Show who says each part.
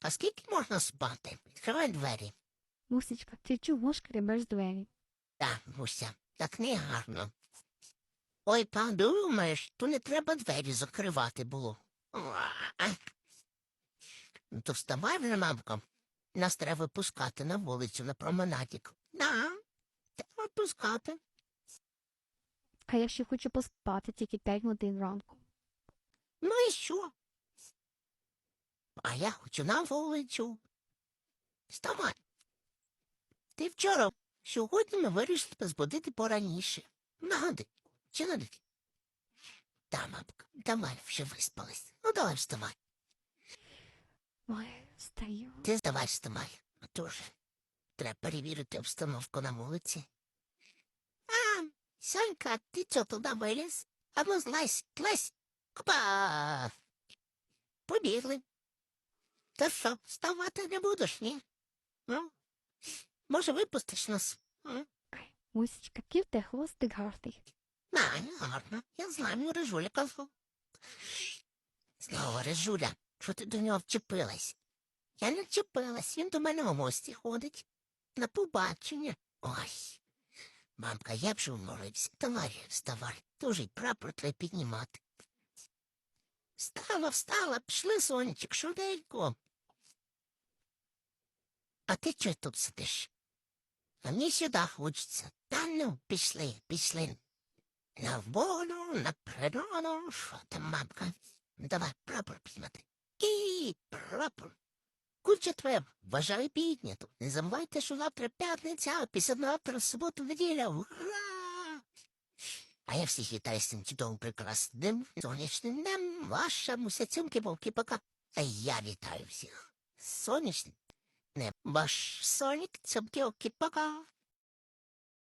Speaker 1: А скільки можна спати? Відкривай двері.
Speaker 2: Мусічка, ти чого шкребеш двері?
Speaker 1: Так, Муся, так не гарно. Ой, подумаєш, то не треба двері закривати було. Ну, То вставай вже, мамко. Нас треба випускати на вулицю, на променадік. Да, треба випускати.
Speaker 2: А я ще хочу поспати тільки п'ять годин ранку.
Speaker 1: Ну і що? А я хочу на вулицю. Вставай. Ти вчора, сьогодні ми вирішили збудити пораніше. Нагадай, чи нагадай? Та, мамка, давай, вже виспались. Ну, давай вставай.
Speaker 2: Ой, стаю.
Speaker 1: Ти давай вставай. А то ж треба перевірити обстановку на вулиці. А, Сонька, ти чого туди виліз? А ну злазь, злазь. Опа! Побігли. Та що, вставати не будеш, ні? Ну, може, випустиш нас? М?
Speaker 2: Мусічка, ків те хвостик гарний.
Speaker 1: На, гарно. Я знаю Режуля казав. Знову Режуля, що ти до нього вчепилась? Я не вчепилась, він до мене в гості ходить. На побачення. Ой. Мамка, я б же уморився. Давай, вставай. Дуже й прапор треба піднімати. Встала, встала, пішли, сонечок, швиденько. А ти чого тут сидиш? А мені сюди хочеться. Та ну, пішли, пішли. На волю, на природу, що там, мамка? Давай прапор підняти. І прапор. Куча твоя, вважаю підняту. Не забувайте, що завтра п'ятниця, а післязавтра суботу неділя. Ура! А я всіх вітаю з цим чудовим прекрасним сонячним днем. Ваша муся вовки пока. А я вітаю всіх. Сонячним днем. Ваш сонік цюмки вовки пока.